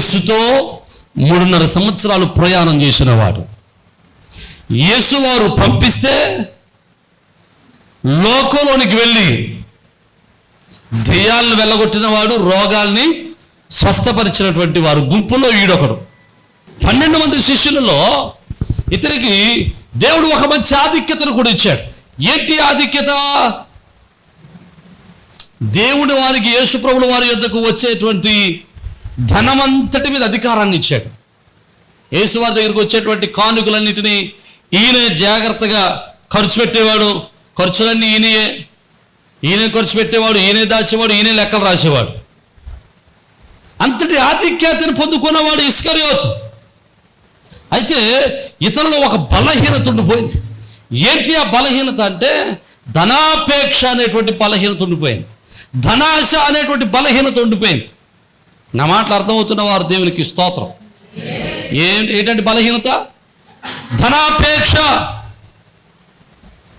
యేసుతో మూడున్నర సంవత్సరాలు ప్రయాణం చేసిన వాడు యేసు వారు పంపిస్తే లోకంలోనికి వెళ్ళి దెయ్యాలను వెళ్ళగొట్టిన వాడు రోగాల్ని స్వస్థపరిచినటువంటి వారు గుంపులో ఈడొకడు. పన్నెండు మంది శిష్యులలో ఇతనికి దేవుడు ఒక మంచి ఆధిక్యతను కూడా ఇచ్చాడు. ఏంటి ఆధిక్యత? దేవుడు వారికి యేసుప్రభుల వారి యొద్దకు వచ్చేటువంటి ధనమంతటి మీద అధికారాన్ని ఇచ్చాడు. యేసువారి దగ్గరికి వచ్చేటువంటి కానుకలన్నిటినీ ఈయనే జాగ్రత్తగా ఖర్చు పెట్టేవాడు. ఖర్చులన్నీ ఈయనయే. ఈయనే ఖర్చు పెట్టేవాడు ఈయనే దాచేవాడు ఈయనే లెక్కలు రాసేవాడు. అంతటి ఆధిక్యతను పొందుకున్నవాడు ఇస్కరియోతు. అయితే ఇతరులు ఒక బలహీనత ఉండిపోయింది ఏంటి ఆ బలహీనత అంటే ధనాపేక్ష అనేటువంటి బలహీనత ఉండిపోయింది ధనాశ అనేటువంటి బలహీనత ఉండిపోయింది. నా మాటలు అర్థమవుతున్న వారు దేవునికి స్తోత్రం. ఏ ఏంటంటే బలహీనత? ధనాపేక్ష.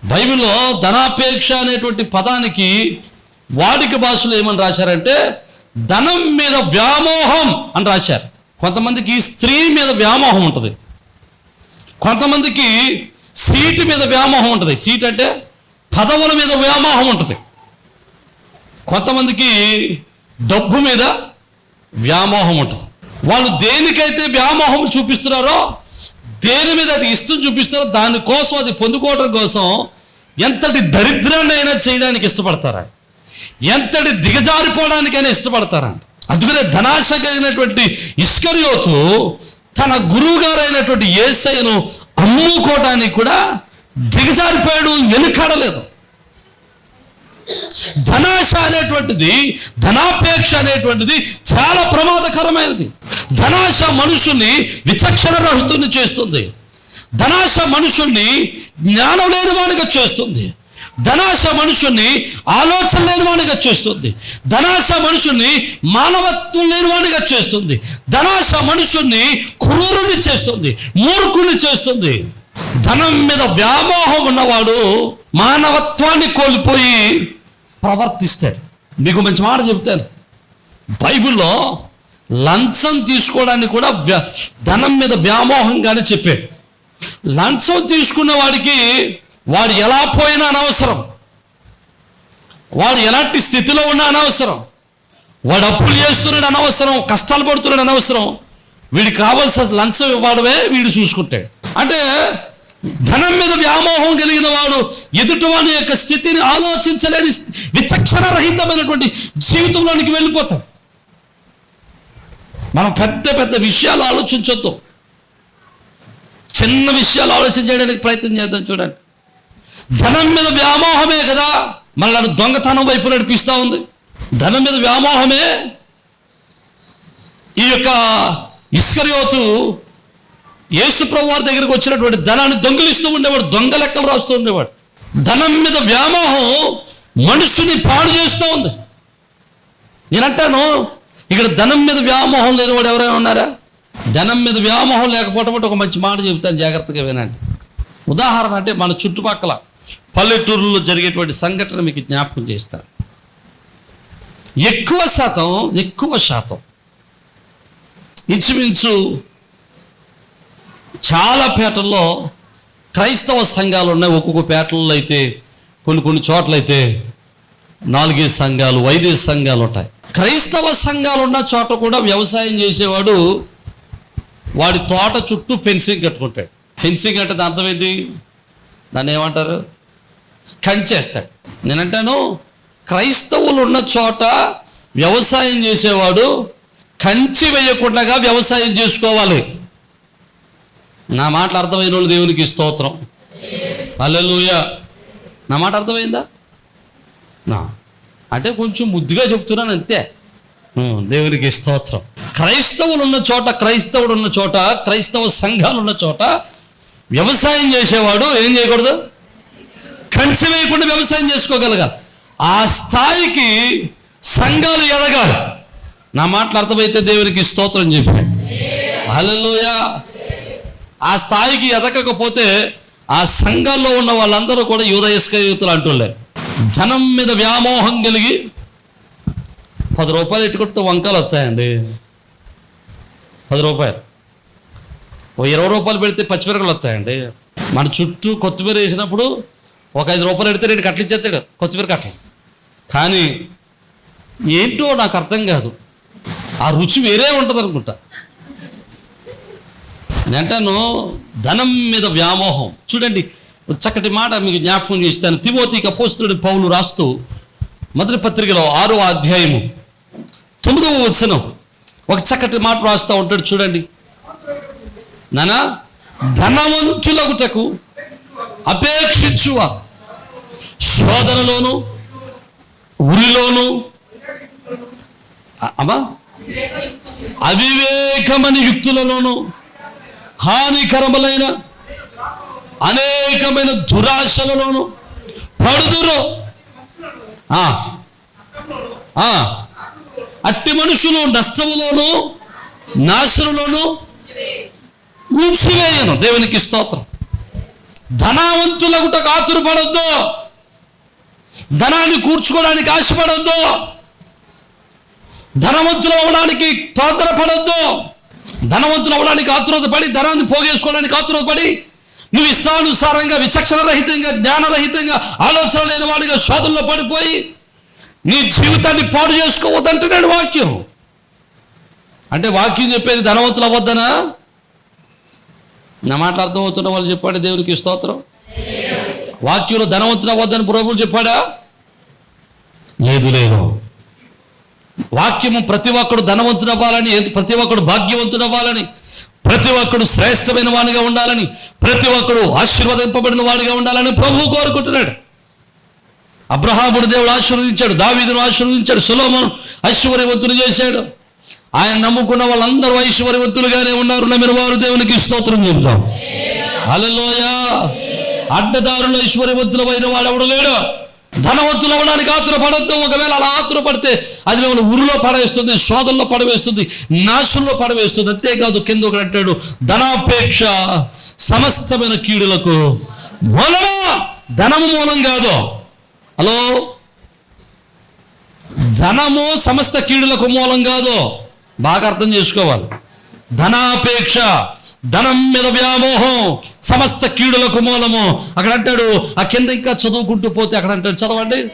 బైబిల్లో ధనాపేక్ష అనేటువంటి పదానికి వాడిక భాషలో ఏమని రాశారంటే ధనం మీద వ్యామోహం అని రాశారు. కొంతమందికి స్త్రీ మీద వ్యామోహం ఉంటుంది. కొంతమందికి సీటు మీద వ్యామోహం ఉంటుంది. సీట్ అంటే పదవుల మీద వ్యామోహం ఉంటుంది. కొంతమందికి డబ్బు మీద వ్యామోహం ఉంటుంది. వాళ్ళు దేనికైతే వ్యామోహం చూపిస్తున్నారో దేని మీద అది ఇష్టం చూపిస్తారో దానికోసం అది పొందుకోవడం కోసం ఎంతటి దరిద్రాన్ని అయినా చేయడానికి ఇష్టపడతారా? ఎంతటి దిగజారిపోవడానికైనా ఇష్టపడతారా? అందుకనే ధనాశ కలిగినటువంటి ఇస్కరియోతు తన గురువు గారు అయినటువంటి ఏసయ్యను అమ్ముకోవడానికి కూడా దిగజారిపోయాడు వెనుకాడలేదు. ధనాశ అనేటువంటిది ధనాపేక్ష అనేటువంటిది చాలా ప్రమాదకరమైనది. ధనాశ మనుషుల్ని విచక్షణ రహితుని చేస్తుంది. ధనాశ మనుషుల్ని జ్ఞానం లేనివాడిగా చేస్తుంది. ధనాశ మనుషుల్ని ఆలోచన లేనివాడిగా చేస్తుంది. ధనాశ మనుషుల్ని మానవత్వం లేనివాడిగా చేస్తుంది. ధనాశ మనుషుల్ని క్రూరుని చేస్తుంది మూర్ఖుని చేస్తుంది. ధనం మీద వ్యామోహం ఉన్నవాడు మానవత్వాన్ని కోల్పోయి ప్రవర్తిస్తాడు. మీకు మంచి మాట చెప్తాను. బైబిల్లో లంచం తీసుకోవడానికి కూడా ధనం మీద వ్యామోహంగానే చెప్పాడు. లంచం తీసుకున్న వాడికి వాడు ఎలా పోయినా అనవసరం. వాడు ఎలాంటి స్థితిలో ఉన్నా అనవసరం. వాడు అప్పులు చేస్తున్నాడు అనవసరం కష్టాలు పడుతున్నాడు అనవసరం. వీడికి కావాల్సిన లంచం ఇవ్వడమే వీడు చూసుకుంటాడు. అంటే ధనం మీద వ్యామోహం కలిగిన వాడు ఎదుటివాడి యొక్క స్థితిని ఆలోచించలేని విచక్షణ రహితమైనటువంటి జీవితంలోనికి వెళ్ళిపోతాం మనం పెద్ద పెద్ద విషయాలు ఆలోచించొద్దు. చిన్న విషయాలు ఆలోచించడానికి ప్రయత్నం చేద్దాం చూడండి. ధనం మీద వ్యామోహమే కదా మనల్ని దొంగతనం వైపు నడిపిస్తూ ఉంది. ధనం మీద వ్యామోహమే ఈ యొక్క ఇస్కరియోతు యేసు వారి దగ్గరికి వచ్చినటువంటి ధనాన్ని దొంగిలిస్తూ ఉండేవాడు దొంగ లెక్కలు రాస్తూ ఉండేవాడు. ధనం మీద వ్యామోహం మనుషుని పాడు చేస్తూ ఉంది. నేనంటాను ఇక్కడ ధనం మీద వ్యామోహం లేని వాడు ఎవరైనా ఉన్నారా? ధనం మీద వ్యామోహం లేకపోవటం ఒక మంచి మాట చెబుతాను జాగ్రత్తగా వినండి. ఉదాహరణ అంటే మన చుట్టుపక్కల పల్లెటూరులో జరిగేటువంటి సంఘటన మీకు జ్ఞాపకం చేస్తాను. ఎక్కువ శాతం ఎక్కువ శాతం ఇంచుమించు చాలా పేటల్లో క్రైస్తవ సంఘాలు ఉన్నాయి. ఒక్కొక్క పేటల్లో అయితే కొన్ని కొన్ని చోట్లయితే నాలుగైదు సంఘాలు ఐదైదు సంఘాలు ఉంటాయి. క్రైస్తవ సంఘాలు ఉన్న చోట కూడా వ్యవసాయం చేసేవాడు వాడి తోట చుట్టూ ఫెన్సింగ్ కట్టుకుంటాడు. ఫెన్సింగ్ అంటే దాని అర్థం ఏంటి? దాన్ని ఏమంటారు? కంచేస్తాడు నేనంటాను క్రైస్తవులు ఉన్న చోట వ్యవసాయం చేసేవాడు కంచి వేయకుండా వ్యవసాయం చేసుకోవాలి. నా మాటలు అర్థమైన వాళ్ళు దేవునికి స్తోత్రం. అల్లెలుయ నా మాట అర్థమైందా? నా. అంటే కొంచెం ముద్దుగా చెప్తున్నాను అంతే. దేవునికి స్తోత్రం. క్రైస్తవులు ఉన్న చోట క్రైస్తవుడు ఉన్న చోట క్రైస్తవ సంఘాలు ఉన్న చోట వ్యవసాయం చేసేవాడు ఏం చేయకూడదు? కంచి వేయకుండా వ్యవసాయం చేసుకోగలగాలి. ఆ స్థాయికి సంఘాలు ఎదగాలి. నా మాటలు అర్థమైతే దేవునికి స్తోత్రం చెప్పాను. హల్లెలూయా. ఆ స్థాయికి ఎదగకపోతే ఆ సంఘాల్లో ఉన్న వాళ్ళందరూ కూడా యూదయస్కయుతులు అంటులే ధనం మీద వ్యామోహం కలిగి పది రూపాయలు ఎట్టుకుంటే వంకాలు వస్తాయండి. పది రూపాయలు. ఓ ఇరవై రూపాయలు పెడితే పచ్చిమిరకలు వస్తాయండి. మన చుట్టూ కొత్తిమీర వేసినప్పుడు ఒక ఐదు రూపాయలు పెడితే రెండు కట్టలు ఇచ్చేస్తాడు కొత్తిమీర కట్టలు. కానీ ఏంటో నాకు అర్థం కాదు. ఆ రుచి వేరే ఉంటుంది అనుకుంటా నేంటాను ధనం మీద వ్యామోహం. చూడండి చక్కటి మాట మీకు జ్ఞాపకం చేస్తాను. తిమోతికి పోస్తుడి పౌలు రాస్తూ మొదటి పత్రికలో ఆరో అధ్యాయము తొమ్మిదవ వచనం ఒక చక్కటి మాట రాస్తూ ఉంటాడు చూడండి. నానా ధనవంతులగుటకు అపేక్షించువ. శోధనలోను ఉరిలోను అమ్మా అవివేకమని యుక్తులలోను హానికరములైన అనేకమైన దురాశలలోను పడుదురు. ఆ, అట్టి మనుషులు నష్టములోను నాశనంలోను ఉంచివేయను దేవునికి స్తోత్రం. ధనవంతులగుట కాతురపడొద్దు ధనాన్ని కూర్చుకోవడానికి ఆశపడద్దు. ధనవంతులు అవ్వడానికి తొందరపడొద్దు. ధనవంతులు అవ్వడానికి ఆతురతపడి ధనాన్ని పోగేసుకోవడానికి ఆతురతపడి నువ్వు ఇష్టానుసారంగా విచక్షణ రహితంగా జ్ఞానరహితంగా ఆలోచన లేని వాడిగా శోధనలో పడిపోయి నీ జీవితాన్ని పాడు చేసుకోవద్దంటున్నాడు వాక్యం. అంటే వాక్యం చెప్పేది ధనవంతులు అవ్వద్దనా? నా మాటలు అర్థమవుతున్న వాళ్ళు చెప్పాడు దేవునికి స్తోత్రం. వాక్యంలో ధనవంతులు అవ్వద్దని ప్రభువులు చెప్పాడా? లేదు లేదు. వాక్యము ప్రతి ఒక్కడు ధనవంతుడు అవ్వాలని ప్రతి ఒక్కడు భాగ్యవంతుడు అవ్వాలని ప్రతి ఒక్కడు శ్రేష్టమైన వాడిగా ఉండాలని ప్రతి ఒక్కడు ఆశీర్వదింపబడిన వాడిగా ఉండాలని ప్రభువు కోరుకుంటున్నాడు. అబ్రహాముడు దేవుడు ఆశీర్వదించాడు దావీదును ఆశీర్వదించాడు సులోమను ఐశ్వర్యవంతులు చేశాడు. ఆయన నమ్ముకున్న వాళ్ళందరూ ఐశ్వర్యవంతులుగానే ఉన్నారు నమ్మిన వారు దేవునికి స్తోత్రం చెబుతాం. అలలోయ అడ్డదారులు ఐశ్వర్యవంతులమైన వాడు ఎవడు లేడు? ధనవంతులు అవ్వడానికి ఆతురపడద్దు ఒకవేళ అలా ఆతుర పడితే అది మిమ్మల్ని ఉరులో పడవేస్తుంది శోధనలో పడవేస్తుంది నాశంలో పడవేస్తుంది. అంతేకాదు కింద ఒకటి అంటాడు ధనాపేక్ష సమస్తమైన కీడులకు మూలమా? ధనము మూలం కాదు. హలో? ధనము సమస్త కీడులకు మూలం కాదు. బాగా అర్థం చేసుకోవాలి. ధనాపేక్ష ధనం మీద వ్యామోహం సమస్త కీడులకు మూలము అక్కడ అంటాడు ఆ కింద ఇంకా చదువుకుంటూ పోతే అక్కడ అంటాడు చదవండి.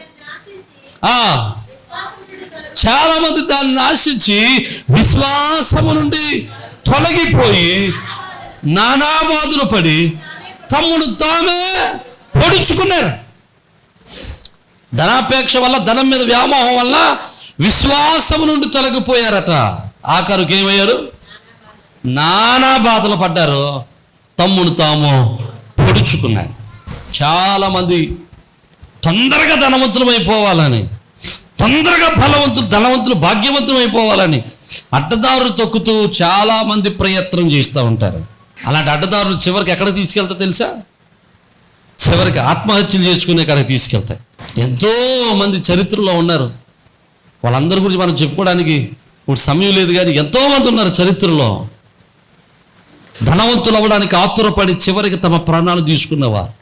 ఆ. చాలా మంది దాన్ని ఆశించి విశ్వాసము నుండి తొలగిపోయి నానాబాధలు పడి తమ్ముడు తామే పొడుచుకున్నారు. ధనాపేక్ష వల్ల ధనం మీద వ్యామోహం వల్ల విశ్వాసం నుండి తొలగిపోయారట. ఆఖరుకి ఏమయ్యారు? నానా బాధలు పడ్డారు. తమ్మును తాము పొడుచుకున్నాడు చాలామంది తొందరగా ధనవంతులు అయిపోవాలని తొందరగా బలవంతులు ధనవంతులు భాగ్యవంతులు అయిపోవాలని అడ్డదారులు తొక్కుతూ చాలామంది ప్రయత్నం చేస్తూ ఉంటారు. అలాంటి అడ్డదారులు చివరికి ఎక్కడ తీసుకెళ్తా తెలుసా? చివరికి ఆత్మహత్యలు చేసుకునే కాడికి తీసుకెళ్తాయి. ఎంతో మంది చరిత్రలో ఉన్నారు. వాళ్ళందరి గురించి మనం చెప్పుకోవడానికి ఇప్పుడు సమయం లేదు కానీ ఎంతోమంది ఉన్నారు చరిత్రలో. ధనవంతులు అవ్వడానికి ఆతురపడి చివరికి తమ ప్రాణాలు తీసుకున్నవారు.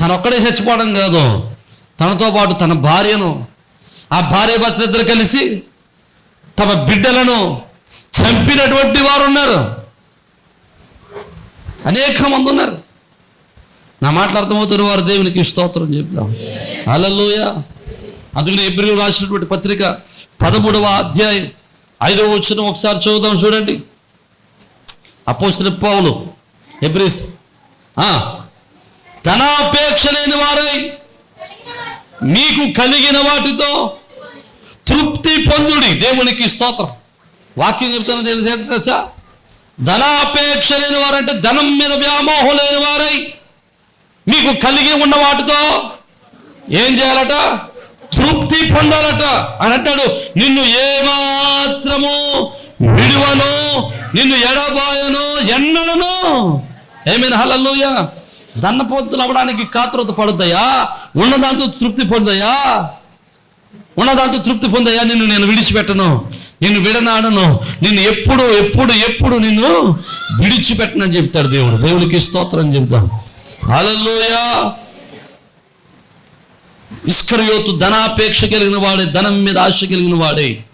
తను ఒక్కడే చచ్చిపోవడం కాదు తనతో పాటు తన భార్యను ఆ భార్య భర్త ఇద్దరు కలిసి తమ బిడ్డలను చంపినటువంటి వారు ఉన్నారు. అనేక మంది ఉన్నారు. నా మాటలు అర్థమవుతున్న వారు దేవునికి స్తోత్రం చెప్తాం అలలోయ అందుకని ఎబ్రిల్ రాసినటువంటి పత్రిక పదమూడవ అధ్యాయం ఐదవ వచ్చిన ఒకసారి చదువుదాం చూడండి. అపోస్తున్న పౌలు ఎబ్రిస్. ధనాపేక్ష లేని వారై మీకు కలిగిన వాటితో తృప్తి పొందుడి. దేవునికి స్తోత్రం. వాక్యం చెప్తున్న తెలుసా? ధనాపేక్ష లేని వారంటే ధనం మీద వ్యామోహం లేని వారై మీకు కలిగి ఉన్న వాటితో ఏం చేయాలట? తృప్తి పొందాలట. అని అంటాడు నిన్ను ఏమాత్రము విడువను నిన్ను ఎడబాయను ఎన్నడను? ఏమైనా? హలల్లోయ. దన్నపోతులు అవ్వడానికి కాతృత పడుతాయా? ఉన్నదాంతో తృప్తి పొందయా? ఉన్నదాంతో తృప్తి పొందయా? నిన్ను నేను విడిచిపెట్టను. నిన్ను విడనాడను. నిన్ను ఎప్పుడు ఎప్పుడు ఎప్పుడు నిన్ను విడిచిపెట్టనని చెప్తాడు దేవుడు. దేవునికి స్తోత్రం చెప్తాం హలల్లోయ. ఇస్కరియోతు ధనాపేక్ష కలిగిన వాడే ధనం మీద ఆశ కలిగిన వాడే.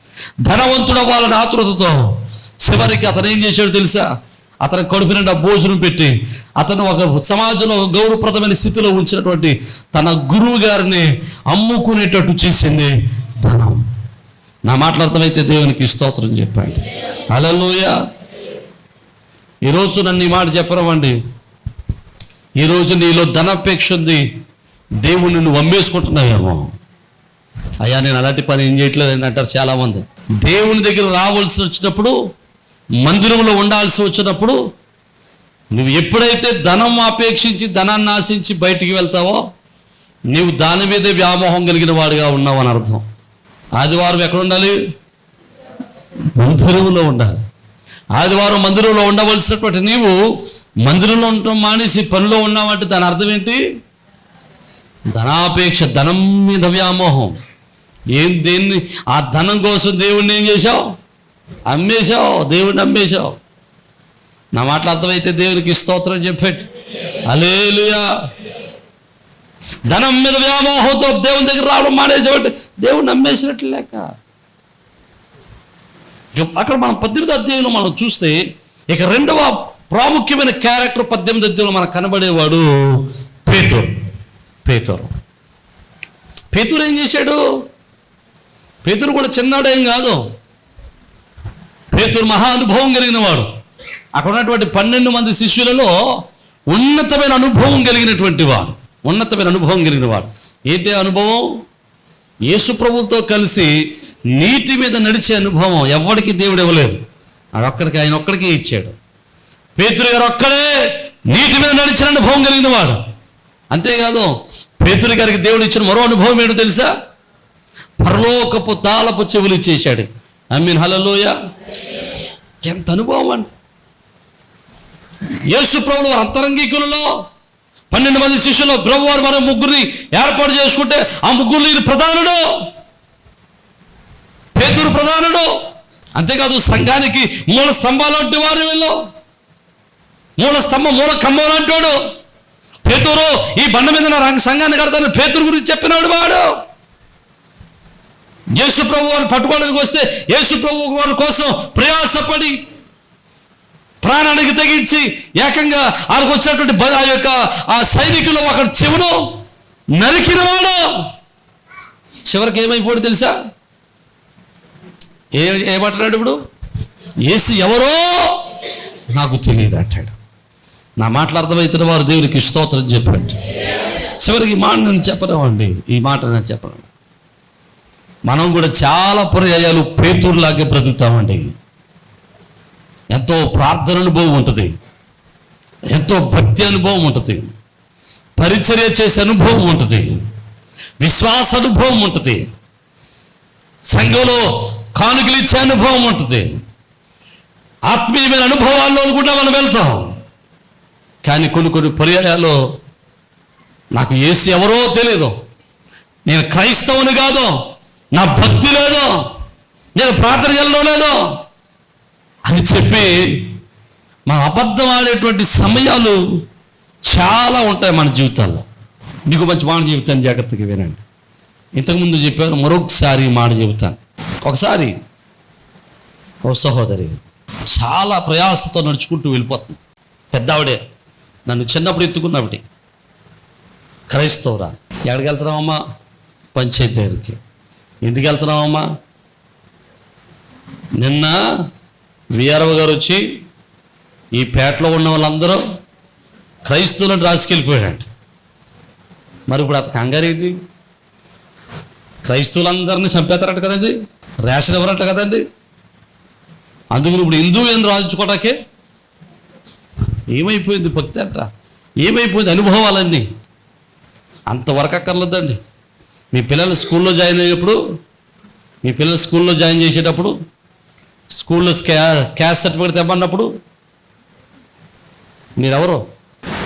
ధనవంతుడు అవ్వాలని ఆతృతతో చివరికి అతను ఏం చేశాడు తెలుసా? అతని కడుపు నిండా భోజనం పెట్టి అతను ఒక సమాజంలో గౌరవప్రదమైన స్థితిలో ఉంచినటువంటి తన గురువు గారిని అమ్ముకునేటట్టు చేసింది ధనం. నా మాట్లాడతామైతే దేవునికి స్తోత్రం చెప్పాడు. అలలోయ ఈరోజు నన్ను ఈ మాట చెప్పరవండి ఈరోజు నీలో ధనాపేక్ష ఉంది. దేవుని నువ్వు అమ్మేసుకుంటున్నావేమో అయ్యా నేను అలాంటి పని ఏం చేయట్లేదు అని అంటారు చాలామంది. దేవుని దగ్గర రావాల్సి వచ్చినప్పుడు మందిరంలో ఉండాల్సి వచ్చినప్పుడు నువ్వు ఎప్పుడైతే ధనం ఆపేక్షించి ధనాన్ని ఆశించి బయటికి వెళ్తావో నీవు దాని మీదే వ్యామోహం కలిగిన వాడిగా ఉన్నావు అని అర్థం. ఆదివారం ఎక్కడ ఉండాలి? మందిరంలో ఉండాలి. ఆదివారం మందిరంలో ఉండవలసినటువంటి నీవు మందిరంలో ఉండటం మానేసి పనిలో ఉన్నావంటే దాని అర్థం ఏంటి? ధనాపేక్ష ధనం మీద వ్యామోహం. ఏం దేన్ని? ఆ ధనం కోసం దేవుణ్ణి ఏం చేశావు? అమ్మేశావు దేవుని అమ్మేశావు నా మాటలు అర్థమైతే దేవునికి స్తోత్రం చెప్పేట్టు అలేలుయా ధనం మీద వ్యామోహంతో దేవుని దగ్గర రావడం మానేసేవాడు దేవుణ్ణి అమ్మేసినట్లు లేక. అక్కడ మనం పద్దెనిమిది అధ్యాయంలో మనం చూస్తే ఇక రెండవ ప్రాముఖ్యమైన క్యారెక్టర్ పద్దెనిమిది అధ్యాయంలో మనకు కనబడేవాడు పేతూరు. పేతూరు. పేతూరు ఏం చేశాడు? పేతురు కూడా చిన్నవాడేం కాదు. పేతురు మహా అనుభవం కలిగిన వాడు అక్కడ ఉన్నటువంటి పన్నెండు మంది శిష్యులలో ఉన్నతమైన అనుభవం కలిగినటువంటి వాడు. ఉన్నతమైన అనుభవం కలిగిన వాడు ఏంటి అనుభవం? యేసు కలిసి నీటి మీద నడిచే అనుభవం ఎవరికి దేవుడు ఇవ్వలేదు. ఆయన ఒక్కడికి ఆయన ఒక్కడికే ఇచ్చాడు. పేతురు గారు ఒక్కడే నీటి మీద నడిచిన అనుభవం కలిగిన వాడు అంతేకాదు పేతురు గారికి దేవుడు ఇచ్చిన మరో అనుభవం ఏంటో తెలుసా? పరలోకపు తాళపు చెవులు ఇచ్చేశాడు. ఐ మీన్ హలలోయ ఎంత అనుభవం అండి యేసు ప్రభులు వారు అంతరంగికులలో పన్నెండు మంది శిష్యులు ప్రభు వారు మరో ముగ్గురిని ఏర్పాటు చేసుకుంటే ఆ ముగ్గురు ఈయన ప్రధానుడు. పేతురు ప్రధానుడు. అంతేకాదు సంఘానికి మూల స్తంభాలు అంటే వారు వీళ్ళు. మూల స్తంభం మూల కంబం లాంటివాడు పేతురు ఈ బండ మీద నా సంఘాన్ని కడతాను పేతురు గురించి చెప్పినాడు వాడు. యేసు ప్రభు వారిని పట్టుకోవడానికి వస్తే యేసు ప్రభు వారి కోసం ప్రయాసపడి ప్రాణానికి తెగించి ఏకంగా ఆయనకు వచ్చినటువంటి ఆ యొక్క ఆ సైనికులు అక్కడ చెవును నరికినవాడు చివరికి ఏమైపోడు తెలుసా? ఏ ఏమంటున్నాడు ఇప్పుడు? ఏసు ఎవరో? నాకు తెలియదు అంటాడు. నా మాటలు అర్థమవుతున్న వారు దేవునికి స్తోత్రం చెప్పాడు. చివరికి మాట నేను చెప్పలేమండి ఈ మాట నేను చెప్పను. మనం కూడా చాలా పర్యాయాలు పేతురులాగే బ్రతుకుతామండి. ఎంతో ప్రార్థన అనుభవం ఉంటుంది. ఎంతో భక్తి అనుభవం ఉంటుంది. పరిచర్య చేసే అనుభవం ఉంటుంది. విశ్వాస అనుభవం ఉంటుంది. సంఘంలో కానుకలు ఇచ్చే అనుభవం ఉంటుంది. ఆత్మీయమైన అనుభవాల్లో కూడా మనం వెళ్తాం. కానీ కొన్ని కొన్ని పర్యాయాలు నాకు ఏసు ఎవరో తెలియదు. నేను క్రైస్తవుని కాదు. నా భక్తి లేదు నేను ప్రార్థన చేయడం లేదు అని చెప్పి మన అబద్ధం ఆడేటువంటి సమయాలు చాలా ఉంటాయి మన జీవితాల్లో. మీకు మంచి మాట చెబుతాను జాగ్రత్తగా వినండి. ఇంతకుముందు చెప్పాను మరొకసారి మాట చెబుతాను. ఒకసారి ఓ సహోదరి చాలా ప్రయాసతో నడుచుకుంటూ వెళ్ళిపోతుంది. పెద్దావిడే నన్ను చిన్నప్పుడు ఎత్తుకున్నవిటి క్రైస్తవురా ఎక్కడికి వెళ్తున్నామమ్మా పంచాయతీ దగ్గరికి. ఎందుకు వెళ్తున్నావమ్మా? నిన్న విఆర్ఓ గారు వచ్చి ఈ పేటలో ఉన్న వాళ్ళందరూ క్రైస్తవులను రాసుకెళ్ళిపోయాడు మరి ఇప్పుడు అతను కంగారేంటి క్రైస్తవులందరినీ చంపేస్తారట కదండి. రేషన్ ఇవ్వరట కదండి. అందుకు ఇప్పుడు హిందువు అని ఏమైపోయింది భక్తి అంట? ఏమైపోయింది అనుభవాలన్నీ? అంతవరకు అక్కర్లేదండి. మీ పిల్లలు స్కూల్లో జాయిన్ అయ్యేటప్పుడు మీ పిల్లలు స్కూల్లో జాయిన్ చేసేటప్పుడు స్కూల్లో క్యా క్యాస్ట్ సర్టిఫికేట్ తెమ్మన్నప్పుడు మీరెవరు?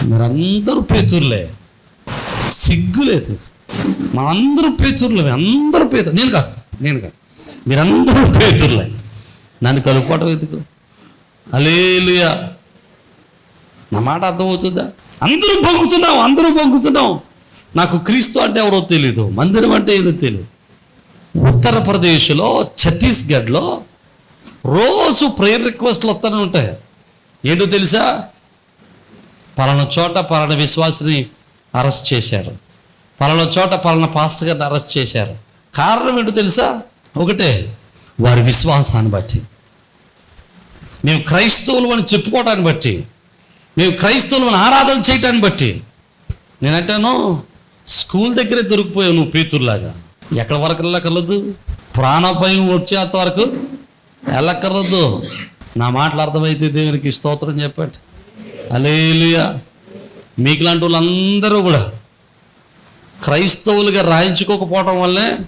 మీరందరూ పేతూరులే. సిగ్గు లేదు. మనందరూ పేతూరులే అందరూ పేతూరు నేను కాదు నేను కాదు. మీరందరూ పేతూరులే. నన్ను కలుపుకోవటం ఎందుకు? అలేలుయా నా మాట అర్థమవుతుందా? అందరూ బొంగుతున్నాం అందరూ బొంగుతున్నాం. నాకు క్రీస్తు అంటే ఎవరో తెలీదు మందిరం అంటే ఏదో తెలియదు ఉత్తరప్రదేశ్లో ఛత్తీస్గఢ్లో రోజు ప్రేయర్ రిక్వెస్ట్లు వస్తూనే ఉంటాయి. ఏంటో తెలుసా? పలానా చోట పలానా విశ్వాసిని అరెస్ట్ చేశారు. పలానా చోట పలానా పాస్టర్ గారిని అరెస్ట్ చేశారు. కారణం ఏంటో తెలుసా? ఒకటే వారి విశ్వాసాన్ని బట్టి. మేము క్రైస్తవులు అని చెప్పుకోవటాన్ని బట్టి. మేము క్రైస్తవులు అని ఆరాధన చేయటాన్ని బట్టి. నేనంటాను స్కూల్ దగ్గరే దొరికిపోయావు నువ్వు పేతుర్లాగా ఎక్కడ వరకు వెళ్ళక్కర్లేదు? ప్రాణభయం వచ్చేంత వరకు వెళ్ళక్కర్లేదు. నా మాటలు అర్థమైతే దేవునికి స్తోత్రం చెప్పండి. అలేలుయా మీకు లాంటి వాళ్ళందరూ కూడా క్రైస్తవులుగా రాయించుకోకపోవడం వల్లే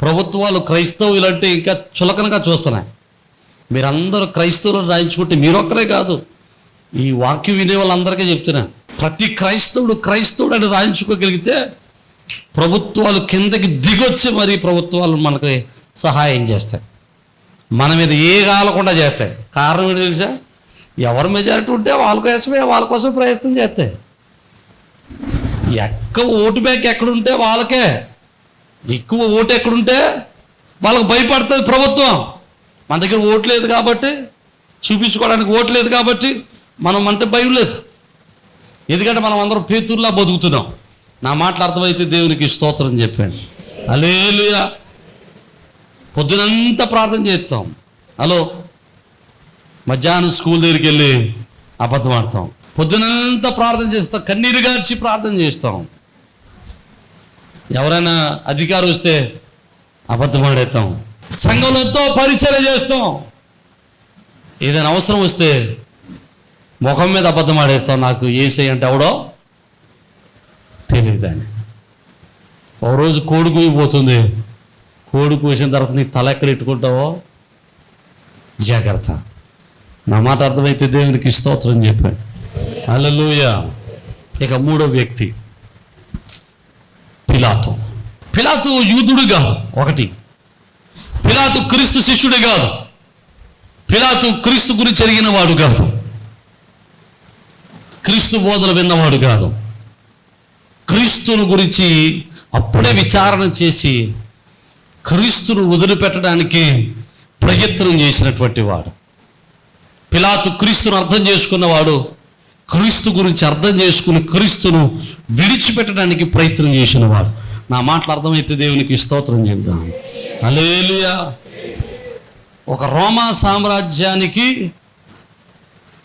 ప్రభుత్వాలు క్రైస్తవులు అంటే ఇంకా చులకనగా చూస్తున్నాయి. మీరందరూ క్రైస్తవులు రాయించుకుంటే మీరొక్కరే కాదు. ఈ వాక్యం వినే వాళ్ళందరికీ చెప్తున్నాను ప్రతి క్రైస్తవుడు క్రైస్తవుడు అని రాయించుకోగలిగితే ప్రభుత్వాలు కిందకి దిగొచ్చి మరి ప్రభుత్వాలు మనకి సహాయం చేస్తాయి. మన మీద ఏ కాలకుండా చేస్తాయి. కారణం ఏంటి తెలుసా? ఎవరు మెజారిటీ ఉంటే వాళ్ళ కోసమే వాళ్ళ కోసం ప్రయత్నం చేస్తాయి. ఎక్కువ ఓటు బ్యాంక్ ఎక్కడుంటే వాళ్ళకే. ఎక్కువ ఓటు ఎక్కడుంటే వాళ్ళకి భయపడుతుంది ప్రభుత్వం. మన దగ్గర ఓటు లేదు కాబట్టి చూపించుకోవడానికి ఓటు లేదు కాబట్టి మనం అంటే భయం లేదు. ఎందుకంటే మనం అందరం పేతుర్లా బతుకుతున్నాం. నా మాటలు అర్థమైతే దేవునికి స్తోత్రం చెప్పాను అలేలుయా పొద్దునంతా ప్రార్థన చేస్తాం. హలో. మధ్యాహ్నం స్కూల్ దగ్గరికి వెళ్ళి అబద్ధం ఆడతాం. పొద్దునంతా ప్రార్థన చేస్తాం. కన్నీరు గార్చి ప్రార్థన చేస్తాం. ఎవరైనా అధికారం వస్తే అబద్ధం ఆడేస్తాం. సంఘంలో ఎంతో పరిచయం చేస్తాం. ఏదైనా అవసరం వస్తే ముఖం మీద అబద్ధం ఆడేస్తావు నాకు ఏసై అంటే ఎవడో? తెలియదు అని ఓ రోజు కోడి కూయిపోతుంది కోడి కూసిన తర్వాత నీ తల ఎక్కడ ఇట్టుకుంటావో? జాగ్రత్త. నా మాట అర్థమైతే దేవునికి స్తోత్రం చెప్పాడు. అల్లెలూయ ఇక మూడో వ్యక్తి. పిలాతు. పిలాతు యూదుడు కాదు. ఒకటి. పిలాతు క్రీస్తు శిష్యుడు కాదు. పిలాతు క్రీస్తు గురించి జరిగిన వాడు కాదు. క్రీస్తు బోధలు విన్నవాడు కాదు. క్రీస్తును గురించి అప్పుడే విచారణ చేసి క్రీస్తును వదిలిపెట్టడానికి ప్రయత్నం చేసినటువంటి వాడు. పిలాతు క్రీస్తును అర్థం చేసుకున్నవాడు క్రీస్తు గురించి అర్థం చేసుకుని క్రీస్తును విడిచిపెట్టడానికి ప్రయత్నం చేసినవాడు. నా మాటలు అర్థమైతే దేవునికి స్తోత్రం చెప్దాం. అలేలియా ఒక రోమా సామ్రాజ్యానికి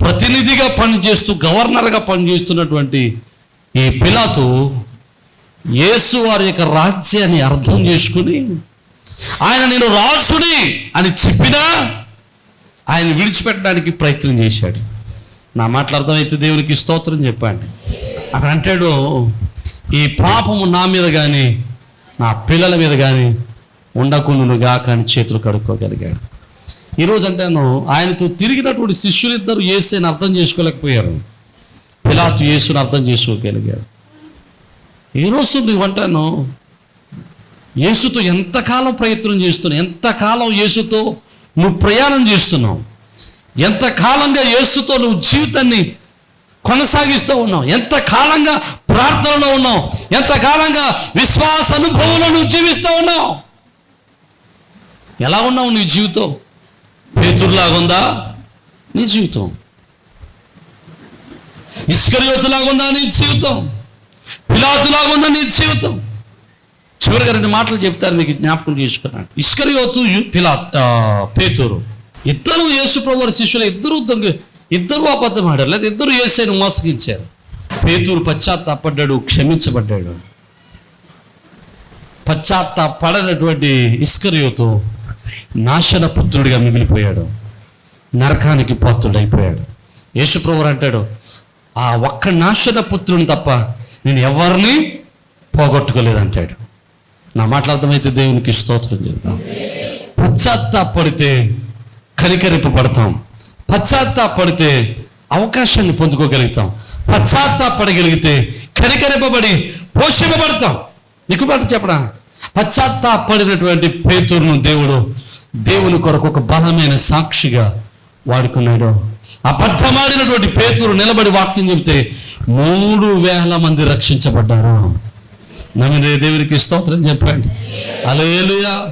ప్రతినిధిగా పనిచేస్తూ గవర్నర్గా పనిచేస్తున్నటువంటి ఈ పిలాతు యేసు వారి యొక్క రాజ్యాన్ని అర్థం చేసుకుని ఆయన నేను రాసుని అని చెప్పినా ఆయన విడిచిపెట్టడానికి ప్రయత్నం చేశాడు. నా మాటలు అర్థమైతే దేవునికి స్తోత్రం చెప్పండి. అక్కడ అంటాడు ఈ పాపము నా మీద కానీ నా పిల్లల మీద కానీ ఉండకుండా గాక అని చేతులు కడుక్కోగలిగాడు. ఈరోజు అంటాను ఆయనతో తిరిగినటువంటి శిష్యులిద్దరు ఏసేని అర్థం చేసుకోలేకపోయారు. పిలాతు యేసుని అర్థం చేసుకోగలిగారు. ఈరోజు నువ్వు అంటాను యేసుతో ఎంతకాలం ప్రయత్నం చేస్తున్నావు? ఎంతకాలం యేసుతో నువ్వు ప్రయాణం చేస్తున్నావు? ఎంతకాలంగా యేసుతో నువ్వు జీవితాన్ని కొనసాగిస్తూ ఉన్నావు? ఎంతకాలంగా ప్రార్థనలో ఉన్నావు? ఎంతకాలంగా విశ్వాస అనుభవంలో నువ్వు జీవిస్తూ ఉన్నావు? ఎలా ఉన్నావు నీ జీవితం? పేతురులాగుందా? నీ జీవితం. ఇస్కరియోతులాగుందా నీ జీవితం? పిలాతులాగుందా నీ జీవితం? చివరిగా రెండు మాటలు చెప్తారు మీకు జ్ఞాపకం చేసుకున్నాను. ఇస్కరియోతు యు- పిలా పేతురు. ఇద్దరు యేసు ప్రభు శిష్యులు ఇద్దరు దొంగ ఇద్దరు అబద్ధం ఆడారు లేదా ఇద్దరు యేసైను మోసగించారు. పేతురు పశ్చాత్తాపడ్డాడు క్షమించబడ్డాడు. పశ్చాత్తాపడనటువంటి ఇస్కరియోతో నాశన పుత్రుడిగా మిగిలిపోయాడు. నరకానికి పాత్రుడైపోయాడు. యేసుప్రభు అంటాడు ఆ ఒక్క నాశన పుత్రుని తప్ప నేను ఎవరిని పోగొట్టుకోలేదంటాడు. నా మాటలు అర్థమైతే దేవునికి స్తోత్రం చేద్దాం పశ్చాత్తాపడితే కనికరింపబడతాం. పశ్చాత్తాపడితే అవకాశాన్ని పొందుకోగలుగుతాం. పశ్చాత్తాపడగలిగితే కనికరింపబడి పోషింపబడతాం. నీకు మాట చెప్పడా పశ్చాత్తాపడినటువంటి పేతురును దేవుడు దేవుని కొరకు ఒక బలమైన సాక్షిగా వాడుకున్నాడు. అబద్ధమాడినటువంటి పేతురు నిలబడి వాక్యం చెబితే మూడు వేల మంది రక్షించబడ్డారు. నమ్మిన దేవునికి స్తోత్రం చెప్పండి. అలేలుయా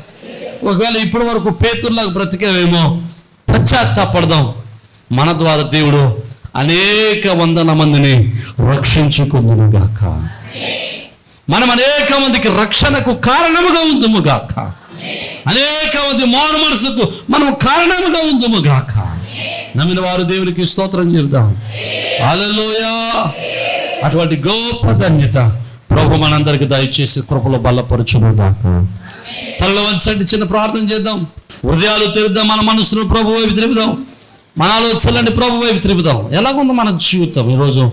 ఒకవేళ ఇప్పటి వరకు పేతుర్లాగా బ్రతికేవేమో పశ్చాత్తాపడదాం. మన ద్వారా దేవుడు అనేక వందల మందిని రక్షించుకుందునుగాక. మనం అనేక మందికి రక్షణకు కారణముగా ఉందుముగాక. అనేక మంది మారు మనసుకు మనం కారణముగా ఉందుముగాక. నమ్మిన వారు దేవునికి స్తోత్రం చేద్దాం అలలోయా అటువంటి గొప్ప ధన్యత ప్రభు మనందరికి దయచేసి కృపలో బలపరచునుగాక. తలలో వంచండి చిన్న ప్రార్థన చేద్దాం. హృదయాలు తెరుద్దాం మన మనసును ప్రభు వైపు తిరుగుదాం మన ఆలోచనలని ప్రభు వైపు తిరుగుదాం ఎలాగుంది మన జీవితం ఈరోజు?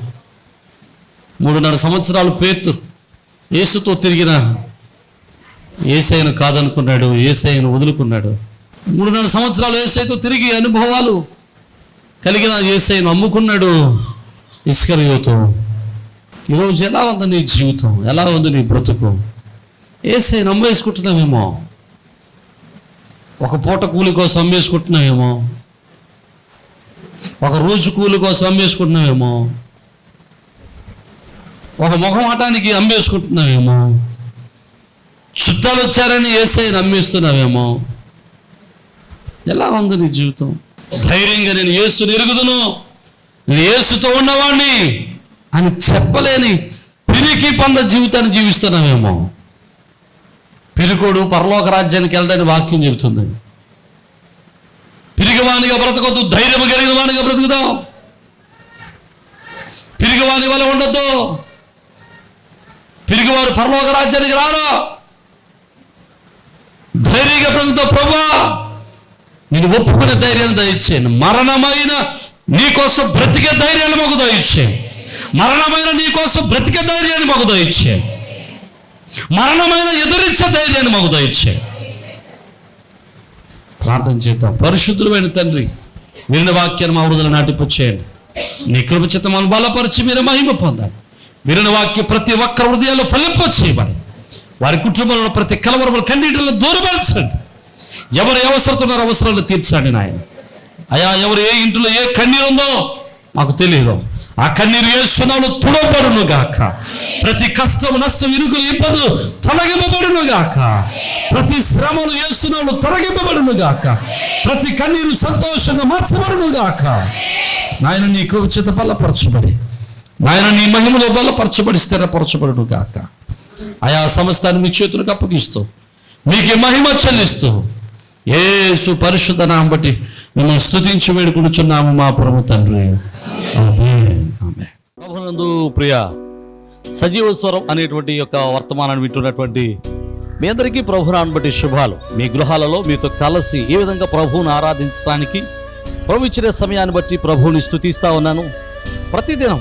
మూడున్నర సంవత్సరాలు పేతురు. యేసుతో తిరిగిన ఏసైను కాదనుకున్నాడు ఏసైను వదులుకున్నాడు. మూడున్నర సంవత్సరాలు ఏసైతో తిరిగి అనుభవాలు కలిగిన ఏసైను అమ్ముకున్నాడు ఇస్కరియోతో. ఈరోజు ఎలా ఉంది నీ జీవితం? ఎలా ఉంది నీ బ్రతుకు? ఏసైను అమ్మేసుకుంటున్నామేమో ఒక పూట కూలి కోసం అమ్మేసుకుంటున్నామేమో ఒక రోజు కూలి కోసం అమ్మేసుకుంటున్నామేమో ఒక ముఖమాటానికి అమ్మేసుకుంటున్నావేమో? చుట్టాలు వచ్చారని వేసే నమ్మేస్తున్నావేమో? ఎలా ఉంది నీ జీవితం? ధైర్యంగా నేను ఏసు ఎరుగుదును. నేను ఏసుతో ఉన్నవాడిని అని చెప్పలేని పిరికి పంద జీవితాన్ని జీవిస్తున్నావేమో? పిరికోడు పరలోక రాజ్యానికి వెళ్దని వాక్యం చెబుతుంది. పిరిగివానిగా బ్రతకొద్దు ధైర్యం కలిగిన వానిగా బ్రతుకుదాం. పిరిగివాని వల్ల ఉండొద్దు. పిరిగివారు పరలోక రాజ్యానికి రారు. ధైర్యంగా ప్రజలతో ప్రభా నేను ఒప్పుకునే ధైర్యాన్ని దయచేయండి. మరణమైన నీకోసం బ్రతికే ధైర్యాన్ని మాకు దయచేయండి. మరణమైన నీకోసం బ్రతికే ధైర్యాన్ని మాకు దయచేయండి. మరణమైన ఎదురించే ధైర్యాన్ని మాకు దయచేయండి. ప్రార్థన చేద్దాం. పరిశుద్ధులమైన తండ్రి విన్న వాక్యాన్ని మా వృద్ధులు నాటిపుచ్చేయండి. నీ కృప మనం బలపరిచి మీరు మహిమ పొందాలి. విరిన వాక్యం ప్రతి ఒక్క హృదయాల్లో ఫలింపచేయమని వారి కుటుంబంలో ప్రతి కలవరములు కన్నీటిలో దూరపరచండి. ఎవరు అవసరతున్నారో అవసరాలు తీర్చండి నాయన. అయా ఎవరు ఏ ఇంట్లో ఏ కన్నీరు ఉందో మాకు తెలియదు. ఆ కన్నీరు వేస్తున్నాడు తుడబడును గాక. ప్రతి కష్టము నష్టం ఇరుకులు ఇబ్బందులు తొలగింపబడును గాక. ప్రతి శ్రమలు వేస్తున్నాడు తొలగింపబడును గాక. ప్రతి కన్నీరు సంతోషంగా మార్చబడును గాక. నాయన నీ కృప చేత బలపరచబడి. నాయన నీ మహిమలో బలపరచబడి స్థిరపరచబడును గాక. ఆయా సమస్తాన్ని మీ చేతులకు అప్పగిస్తూ మీకు మహిమ చెల్లిస్తూ ఏసు పరిశుద్ధ నామం బట్టి మిమ్మల్ని స్థుతించి వేడుకుంటున్నాము మా ప్రభు తండ్రి. ప్రభునందు ప్రియ సజీవ స్వరం అనేటువంటి యొక్క వర్తమానాన్ని వింటున్నటువంటి మీ అందరికీ ప్రభునాన్ని బట్టి శుభాలు. మీ గృహాలలో మీతో కలిసి ఏ విధంగా ప్రభువును ఆరాధించడానికి ప్రభు ఇచ్చిన సమయాన్ని బట్టి ప్రభువుని స్థుతిస్తా ఉన్నాను. ప్రతిదినం